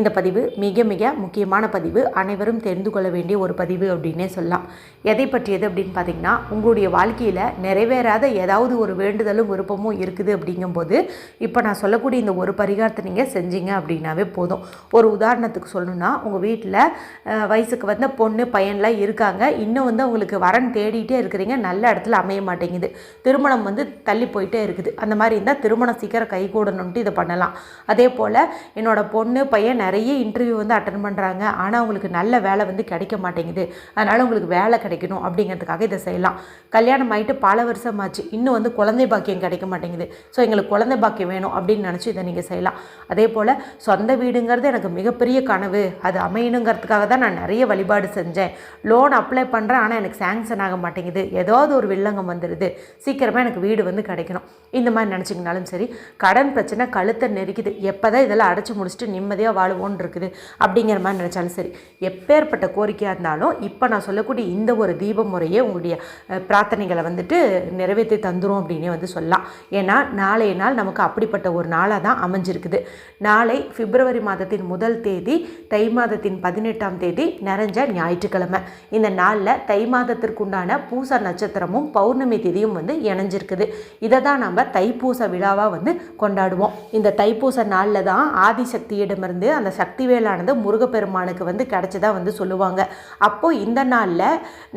இந்த பதிவு மிக மிக முக்கியமான பதிவு. அனைவரும் தெரிந்து கொள்ள வேண்டிய ஒரு பதிவு அப்படின்னே சொல்லலாம். எதை பற்றியது அப்படின்னு பார்த்தீங்கன்னா உங்களுடைய வாழ்க்கையில் நிறைவேறாத ஏதாவது ஒரு வேண்டுதலும் விருப்பமும் இருக்குது அப்படிங்கும்போது இப்போ நான் சொல்லக்கூடிய இந்த ஒரு பரிகாரத்தை நீங்கள் செஞ்சீங்க அப்படின்னாவே போதும். ஒரு உதாரணத்துக்கு சொல்லணும்னா உங்கள் வீட்டில் வயசுக்கு வந்த பொண்ணு பையன்லாம் இருக்காங்க. இன்னும் வந்து அவங்களுக்கு வரன் தேடிட்டே இருக்கிறீங்க. நல்ல இடத்துல அமைய மாட்டேங்குது. திருமணம் வந்து தள்ளி போயிட்டே இருக்குது. அந்த மாதிரி இருந்தால் திருமணம் சீக்கிரம் கைகூடணுன்ட்டு இதை பண்ணலாம். அதே போல் என்னோட பொண்ணு பையன் நிறைய இன்டர்வியூ வந்து அட்டன் பண்ணுறாங்க ஆனால் அவங்களுக்கு நல்ல வேலை வந்து கிடைக்க மாட்டேங்குது. அதனால் உங்களுக்கு வேலை கிடைக்கணும் அப்படிங்கிறதுக்காக இதை செய்யலாம். கல்யாணம் ஆகிட்டு பல வருஷம் ஆச்சு இன்னும் வந்து குழந்தை பாக்கியம் கிடைக்க மாட்டேங்குது. ஸோ எங்களுக்கு குழந்தை பாக்கியம் வேணும் அப்படின்னு நினச்சி இதை நீங்கள் செய்யலாம். அதே போல் சொந்த வீடுங்கிறது எனக்கு மிகப்பெரிய கனவு. அது அமையணுங்கிறதுக்காக தான் நான் நிறைய வழிபாடு செஞ்சேன். லோன் அப்ளை பண்ணுறேன் ஆனால் எனக்கு சேங்ஷன் ஆக மாட்டேங்குது. ஏதாவது ஒரு வில்லங்கம் வந்துடுது சீக்கிரமாக எனக்கு வீடு வந்து கிடைக்கணும். இந்த மாதிரி நினச்சிங்கனாலும் சரி கடன் பிரச்சனை கழுத்தை நெருக்குது. எப்போ தான் இதெல்லாம் அடைச்சி முடிச்சுட்டு நிம்மதியாக வாழுவோன்னு இருக்குது அப்படிங்கிற மாதிரி நினச்சாலும் சரி எப்பேற்பட்ட கோரிக்கையாக இருந்தாலும் இப்போ நான் சொல்லக்கூடிய இந்த ஒரு தீப முறையே உங்களுடைய பிரார்த்தனைகளை வந்துட்டு நிறைவேற்றி தந்துரும் அப்படின்னே வந்து சொல்லலாம். ஏன்னா நாளைய நாள் நமக்கு அப்படிப்பட்ட ஒரு நாளாக தான் அமைஞ்சிருக்குது. நாளை பிப்ரவரி மாதத்தின் முதல் தேதி தை மாதத்தின் பதினெட்டாம் தேதி நிறைஞ்ச ஞாயிற்றுக்கிழமை. இந்த நாளில் தை மாதத்திற்குண்டான பூச நட்சத்திரமும் பௌர்ணமி திதியும் வந்து இணைஞ்சிருக்குது. இதை தான் நம்ம தைப்பூச விழாவாக வந்து கொண்டாடுவோம். இந்த தைப்பூச நாளில் தான் ஆதிசக்தியிடமிருந்து அந்த சக்தி வேலானது முருகப்பெருமானுக்கு வந்து கிடச்சதாக வந்து சொல்லுவாங்க. அப்போது இந்த நாளில்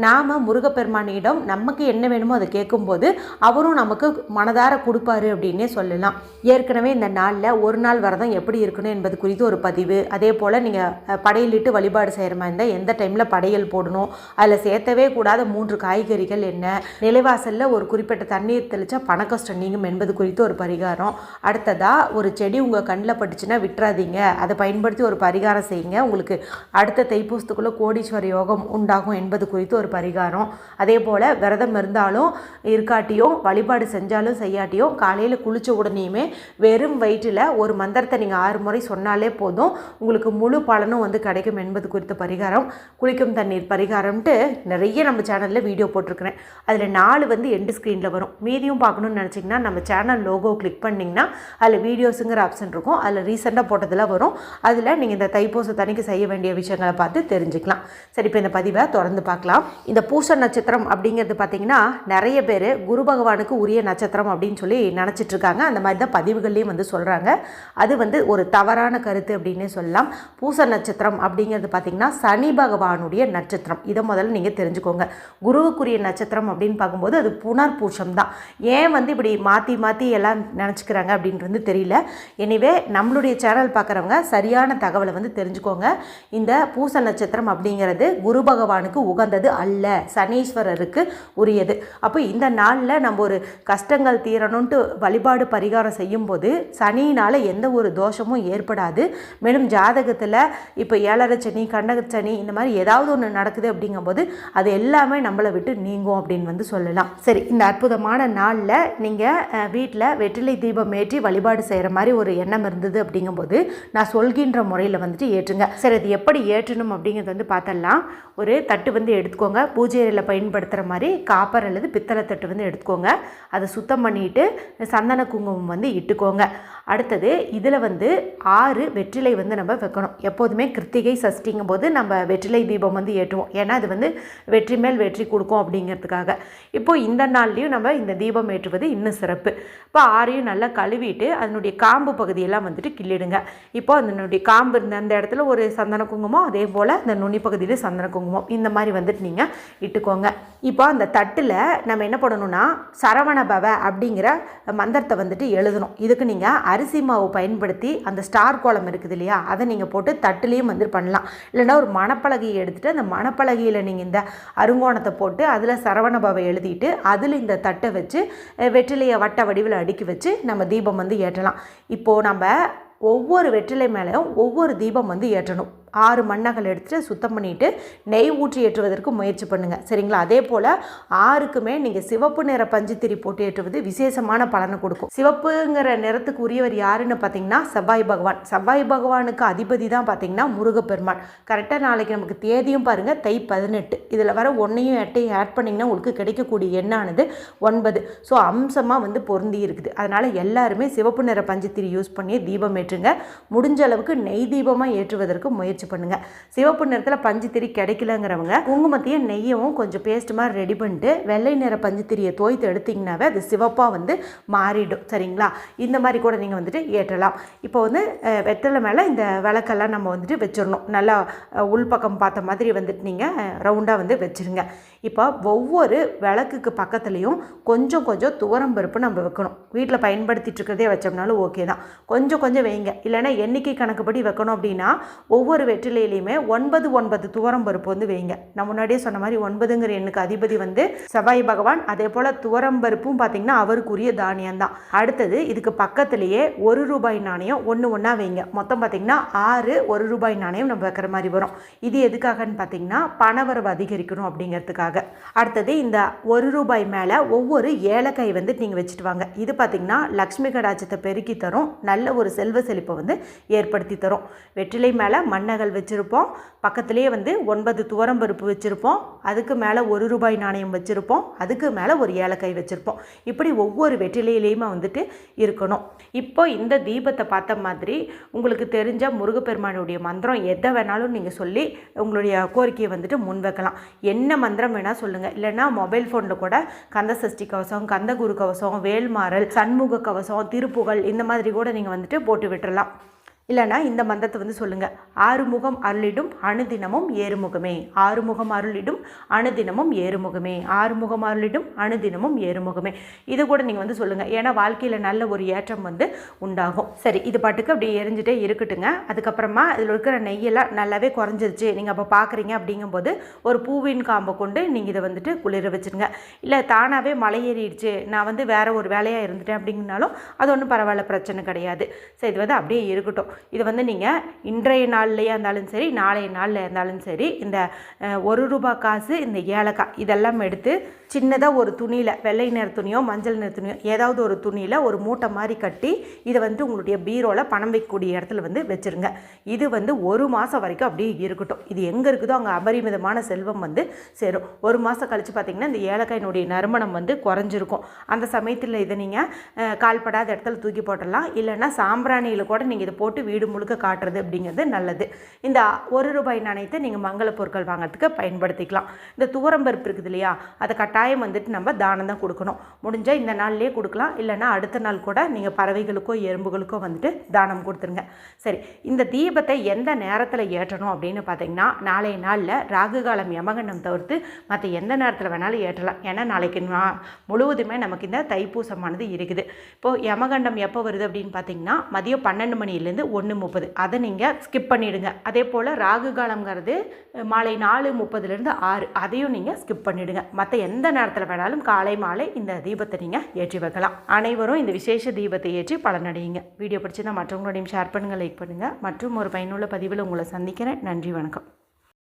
நாம் முருகப்பெருமானிடம் நமக்கு என்ன வேணுமோ அதை கேட்கும்போது அவரும் நமக்கு மனதார கொடுப்பாரு அப்படின்னே சொல்லலாம். ஏற்கனவே இந்த நாளில் ஒரு நாள் விரதம் எப்படி இருக்கணும் என்பது குறித்து ஒரு பதிவு. அதே போல் நீங்கள் படையலிட்டு வழிபாடு செய்கிற மாதிரி இருந்தால் எந்த டைமில் படையல் போடணும்? அதில் சேர்த்தவே கூடாத மூன்று காய்கறிகள் என்ன? நிலைவாசலில் ஒரு குறிப்பிட்ட தண்ணீர் தெளித்தா பணக்கஷ்டம் நீங்கும் என்பது குறித்து ஒரு பரிகாரம். அடுத்ததாக ஒரு செடி உங்கள் கண்ணில் பட்டுச்சுன்னா விட்டுறாதீங்க. அதை பயன்படுத்தி ஒரு பரிகாரம் செய்யுங்க. உங்களுக்கு அடுத்த தைப்பூசத்துக்குள்ளே கோடீஸ்வர யோகம் உண்டாகும் என்பது குறித்து ஒரு பரிகாரம். அதே போல் விரதம் இருந்தாலும் இருக்காட்டியும் வழிபாடு செஞ்சாலும் செய்யாட்டியும் காலையில் குளித்த உடனேயுமே வெறும் வயிற்றில் ஒரு மந்திரத்தை நீங்கள் ஆறு முறை சொன்னாலே போதும். உங்களுக்கு முழு பலனும் வந்து கிடைக்கும் என்பது குறித்த பரிகாரம். குளிக்கும் தண்ணீர் பரிகாரம்ட்டு நிறைய நம்ம சேனலில் வீடியோ போட்டிருக்கிறேன். அதில் நாலு வந்து எண்டு ஸ்க்ரீனில் வரும். மீதியும் பார்க்கணும்னு நினச்சிங்கன்னா நம்ம சேனல் லோகோ கிளிக் பண்ணிங்கன்னா அதில் வீடியோஸுங்கிற ஆப்ஷன் இருக்கும். அதில் ரீசெண்டாக போட்டதில் வரும். அதில் நீங்கள் இந்த தைப்பூச தனிக்கு செய்ய வேண்டிய விஷயங்களை பார்த்து தெரிஞ்சுக்கலாம். சரி இப்போ இந்த பதிவை தொடர்ந்து பார்க்கலாம். இந்த பூச நட்சத்திரம் அப்படிங்கிறது பார்த்தீங்கன்னா நிறைய பேர் குரு பகவானுக்கு உரிய நட்சத்திரம் அப்படின்னு சொல்லி நினச்சிட்ருக்காங்க அந்த மாதிரி தான் பதிவுகள்லேயும் வந்து சொல்கிறாங்க அது வந்து ஒரு தவறான கருத்து அப்படின்னே சொல்லலாம். பூச நட்சத்திரம் அப்படிங்கிறது பார்த்தீங்கன்னா சனி பகவானுடைய நட்சத்திரம். இதை முதல்ல நீங்கள் தெரிஞ்சுக்கோங்க. குருவுக்குரிய நட்சத்திரம் அப்படின்னு பார்க்கும்போது அது புனர் பூஷம் தான். ஏன் வந்து இப்படி மாற்றி மாற்றி எல்லாம் நினச்சிக்கிறாங்க அப்படின்றது தெரியல. எனிவே நம்மளுடைய சேனல் பார்க்குறவங்க சரியாக சரியான தகவலை வந்து தெரிஞ்சுக்கோங்க. இந்த பூச நட்சத்திரம் அப்படிங்கிறது குரு பகவானுக்கு உகந்தது அல்ல. சனீஸ்வரருக்கு உரியது. அப்போ இந்த நாளில் நம்ம ஒரு கஷ்டங்கள் தீரணும்ன்ட்டு வழிபாடு பரிகாரம் செய்யும்போது சனியினால் எந்த ஒரு தோஷமும் ஏற்படாது. மேலும் ஜாதகத்தில் இப்போ ஏழரை சனி கண்டகச்சனி இந்த மாதிரி ஏதாவது ஒன்று நடக்குது அப்படிங்கும்போது அது எல்லாமே நம்மளை விட்டு நீங்கும் அப்படின்னு வந்து சொல்லலாம். சரி இந்த அற்புதமான நாளில் நீங்கள் வீட்டில் வெற்றிலை தீபம் ஏற்றி வழிபாடு செய்கிற மாதிரி ஒரு எண்ணம் இருந்தது அப்படிங்கும்போது நான் சொல்கின்ற முறையில் வந்துட்டு ஏற்றுங்க. சரி அது எப்படி ஏற்றணும் அப்படிங்கிறது வந்து பார்த்தலாம் ஒரு தட்டு வந்து எடுத்துக்கோங்க. பூஜை அறையில் பயன்படுத்துகிற மாதிரி காப்பர் அல்லது பித்தளை தட்டு வந்து எடுத்துக்கோங்க. அதை சுத்தம் பண்ணிட்டு சந்தன குங்குமம் வந்து இட்டுக்கோங்க. அடுத்தது இதில் வந்து ஆறு வெற்றிலை வந்து நம்ம வைக்கணும். எப்போதுமே கிருத்திகை சஷ்டிங்கும் போது நம்ம வெற்றிலை தீபம் வந்து ஏற்றுவோம். ஏன்னா அது வந்து வெற்றி மேல் வெற்றி கொடுக்கும் அப்படிங்கிறதுக்காக. இப்போது இந்த நாள்லேயும் நம்ம இந்த தீபம் ஏற்றுவது இன்னும் சிறப்பு. இப்போ ஆறையும் நல்லா கழுவிட்டு அதனுடைய காம்பு பகுதியெல்லாம் வந்துட்டு கிள்ளிடுங்க. இப்போ அந்த அதனுடைய காம்பு இருந்த அந்த இடத்துல ஒரு சந்தன குங்குமம் அதே போல் அந்த நுனி பகுதியில் சந்தன குங்குமம். இந்த மாதிரி வந்துட்டு நீங்கள் இட்டுக்கோங்க. இப்போ அந்த தட்டில் நம்ம என்ன பண்ணணும்னா சரவண பவ அப்படிங்கிற மந்திரத்தை வந்துட்டு எழுதணும். இதுக்கு நீங்கள் அரிசி மாவு பயன்படுத்தி அந்த ஸ்டார் கோலம் இருக்குது இல்லையா அதை நீங்கள் போட்டு தட்டுலேயும் வந்து பண்ணலாம். இல்லைன்னா ஒரு மணப்பலகையை எடுத்துகிட்டு அந்த மணப்பலகையில் நீங்கள் இந்த அருங்கோணத்தை போட்டு அதில் சரவண பவ எழுதிட்டு அதில் இந்த தட்டை வச்சு வெற்றிலையை வட்ட வடிவில் அடுக்கி வச்சு நம்ம தீபம் வந்து ஏற்றலாம். இப்போது நம்ம ஒவ்வொரு வெற்றிலை மேலேயும் ஒவ்வொரு தீபம் வந்து ஏற்றணும். ஆறு மண்ணகல் எடுத்துட்டு சுத்தம் பண்ணிவிட்டு நெய் ஊற்றி ஏற்றுவதற்கு முயற்சி பண்ணுங்கள் சரிங்களா? அதே போல் ஆறுக்குமே நீங்கள் சிவப்பு நிற பஞ்சுத்திரி போட்டு ஏற்றுவது விசேஷமான பலனை கொடுக்கும். சிவப்புங்கிற நிறத்துக்கு உரியவர் யாருன்னு பார்த்தீங்கன்னா செவ்வாய் பகவான். செவ்வாய் பகவானுக்கு அதிபதி தான் பார்த்தீங்கன்னா முருகப்பெருமான் கரெக்டாக நாளைக்கு நமக்கு தேதியும் பாருங்கள் தை பதினெட்டு. இதில் வர ஒன்றையும் எட்டையும் ஆட் பண்ணிங்கன்னா உங்களுக்கு கிடைக்கக்கூடிய எண்ணானது ஒன்பது. ஸோ அம்சமாக வந்து பொருந்தி இருக்குது. அதனால் எல்லாருமே சிவப்பு நிற பஞ்சுத்திரி யூஸ் பண்ணி தீபம் ஏற்றுங்க. முடிஞ்ச அளவுக்கு நெய் தீபமாக ஏற்றுவதற்கு முயற்சி பண்ணுங்கள் சிவப்பு நிறத்தில் பஞ்சுத்திரி கிடைக்கலங்கிறவங்க குங்குமத்தையும் நெய்யவும் கொஞ்சம் பேஸ்ட் மாதிரி ரெடி பண்ணிட்டு வெள்ளை நிற பஞ்சுத்திரியை தோய்த்து எடுத்திங்கனாவே அது சிவப்பாக வந்து மாறிடும். சரிங்களா? இந்த மாதிரி கூட நீங்கள் வந்துட்டு ஏற்றலாம். இப்போ வந்து வெத்தலை மேலே இந்த விளக்கெல்லாம் நம்ம வந்துட்டு வச்சிடணும். நல்லா உள்பக்கம் பார்த்த மாதிரி வந்துட்டு நீங்கள் ரவுண்டாக வந்து வச்சுருங்க. இப்போ ஒவ்வொரு விளக்குக்கு பக்கத்துலேயும் கொஞ்சம் கொஞ்சம் துவரம் பருப்பு நம்ம வைக்கணும். வீட்டில் பயன்படுத்திட்டு இருக்கிறதே வச்சோம்னாலும் ஓகே தான். கொஞ்சம் கொஞ்சம் வைங்க. இல்லைன்னா எண்ணிக்கை கணக்குப்படி வைக்கணும் அப்படின்னா ஒவ்வொரு வெற்றிலையிலையுமே ஒன்பது ஒன்பது துவரம் பருப்பு வந்து வைங்க. நான் முன்னாடியே சொன்ன மாதிரி ஒன்பதுங்கிற எண்ணுக்கு அதிபதி வந்து செவ்வாய் பகவான். அதே போல் துவரம் பருப்பும் பார்த்தீங்கன்னா அவருக்குரிய தானியம் தான். அடுத்தது இதுக்கு பக்கத்துலேயே ஒரு ரூபாய் நாணயம் ஒன்று ஒன்றா வைங்க. மொத்தம் பார்த்திங்கன்னா ஆறு ஒரு ரூபாய் நாணயம் நம்ம வைக்கிற மாதிரி வரும். இது எதுக்காகன்னு பார்த்தீங்கன்னா பணவரவு அதிகரிக்கணும் அப்படிங்கிறதுக்காக. அடுத்தது இந்த ஒரு ரூபாய் மேலே ஒவ்வொரு ஏலக்காய் வந்து நீங்கள் வச்சுட்டு வாங்க. இது பார்த்தீங்கன்னா லக்ஷ்மி கடாச்சத்தை பெருக்கி தரும். நல்ல ஒரு செல்வ செழிப்பை வந்து ஏற்படுத்தி தரும். வெற்றிலை மேலே மண்ணகல் வச்சுருப்போம். பக்கத்துலேயே வந்து ஒன்பது துவரம் பருப்பு வச்சுருப்போம். அதுக்கு மேலே ஒரு ரூபாய் நாணயம் வச்சுருப்போம். அதுக்கு மேலே ஒரு ஏலக்காய் வச்சுருப்போம். இப்படி ஒவ்வொரு வெற்றிலையிலையுமே வந்துட்டு இருக்கணும். இப்போ இந்த தீபத்தை பார்த்த மாதிரி உங்களுக்கு தெரிஞ்ச முருகப்பெருமானுடைய மந்திரம் எதை வேணாலும் நீங்கள் சொல்லி உங்களுடைய கோரிக்கையை வந்துட்டு முன் வைக்கலாம் என்ன மந்திரம் வேணால் சொல்லுங்கள் இல்லைன்னா மொபைல் ஃபோனில் கூட கந்த சஷ்டி கவசம் கந்த குரு கவசம் வேல்மாறல் சண்முக கவசம் திருப்புகழ் இந்த மாதிரி கூட நீங்கள் வந்துட்டு போட்டு விட்டுறலாம். இல்லைன்னா இந்த மந்தத்தை வந்து சொல்லுங்கள் ஆறுமுகம் அருளிடும் அணுதினமும் ஏறுமுகமே. ஆறுமுகம் அருளிடும் அணுதினமும் ஏறுமுகமே. ஆறுமுகம் அருளிடும் அணுதினமும் ஏறுமுகமே. இது கூட நீங்கள் வந்து சொல்லுங்கள் ஏன்னா வாழ்க்கையில் நல்ல ஒரு ஏற்றம் வந்து உண்டாகும். சரி இது பாட்டுக்கு அப்படி எரிஞ்சிட்டே இருக்கட்டுங்க. அதுக்கப்புறமா இதில் இருக்கிற நெய்யெல்லாம் நல்லாவே குறைஞ்சிருச்சு. நீங்கள் அப்போ பார்க்குறீங்க அப்படிங்கும்போது ஒரு பூவின் காம்பை கொண்டு நீங்கள் இதை வந்துட்டு குளிர வச்சுருங்க. இல்லை தானாகவே மலை ஏறிடுச்சு. நான் வந்து வேறு ஒரு வேலையாக இருந்துட்டேன் அப்படிங்கனாலும் அது ஒன்றும் பரவாயில்ல பிரச்சனை கிடையாது. சரி இது வந்து அப்படியே இருக்கட்டும். இது வந்து நீங்கள் இன்றைய நாள்லையா இருந்தாலும் சரி நாளைய நாளில் இருந்தாலும் சரி இந்த ஒரு ரூபாய் காசு இந்த ஏலக்காய் இதெல்லாம் எடுத்து சின்னதாக ஒரு துணியில் வெள்ளை நிற துணியோ மஞ்சள் நிற துணியோ ஏதாவது ஒரு துணியில் ஒரு மூட்டை மாதிரி கட்டி இதை வந்து உங்களுடைய பீரோவில் பணம் வைக்கக்கூடிய இடத்துல வந்து வச்சுருங்க. இது வந்து ஒரு மாதம் வரைக்கும் அப்படியே இருக்கட்டும். இது எங்கே இருக்குதோ அங்கே அபரிமிதமான செல்வம் வந்து சேரும். ஒரு மாதம் கழித்து பார்த்தீங்கன்னா இந்த ஏலக்காயினுடைய நறுமணம் வந்து குறைஞ்சிருக்கும். அந்த சமயத்தில் இதை நீங்கள் கால்படாத இடத்துல தூக்கி போட்டுடலாம். இல்லைன்னா சாம்பிராணியில் கூட நீங்கள் இதை போட்டு வீடு முழுக்க காட்டுறது அப்படிங்கிறது நல்லது. இந்த ஒரு ரூபாய் நாணயத்தை நீங்கள் மங்கள பொருட்கள் வாங்குறதுக்கு பயன்படுத்திக்கலாம். இந்த துவரம்பருப்பு இருக்குது இல்லையா அதை கட்டாயம் வந்துட்டு நம்ம தானம் தான் கொடுக்கணும். முடிஞ்சால் இந்த நாள்லேயே கொடுக்கலாம் இல்லைன்னா அடுத்த நாள் கூட நீங்கள் பறவைகளுக்கோ எறும்புகளுக்கோ வந்துட்டு தானம் கொடுத்துருங்க. சரி இந்த தீபத்தை எந்த நேரத்தில் ஏற்றணும் அப்படின்னு பார்த்தீங்கன்னா நாளைய நாளில் ராகு காலம் யமகண்டம் தவிர்த்து மற்ற எந்த நேரத்தில் வேணாலும் ஏற்றலாம். ஏன்னா நாளைக்கு நா- முழுவதுமே நமக்கு இந்த தைப்பூசமானது இருக்குது. இப்போது யமகண்டம் எப்போ வருது அப்படின்னு பார்த்தீங்கன்னா மதியம் பன்னெண்டு மணிலேருந்து ஒன்று முப்பது. அதை நீங்கள் ஸ்கிப் பண்ணிவிடுங்க அதே போல் ராகு காலங்கிறது மாலை நாலு முப்பதுலேருந்து ஆறு. அதையும் நீங்கள் ஸ்கிப் பண்ணிவிடுங்க மற்ற எந்த நேரத்தில் வேணாலும் காலை மாலை இந்த தீபத்தை நீங்கள் ஏற்றி வைக்கலாம். அனைவரும் இந்த விசேஷ தீபத்தை ஏற்றி பலனடையுங்க வீடியோ பிடிச்சிருந்தால் மற்றவங்களோடையும் ஷேர் பண்ணுங்கள் லைக் பண்ணுங்கள் மற்றும் ஒரு பயனுள்ள பதிவில் உங்களை சந்திக்கிறேன். நன்றி வணக்கம்.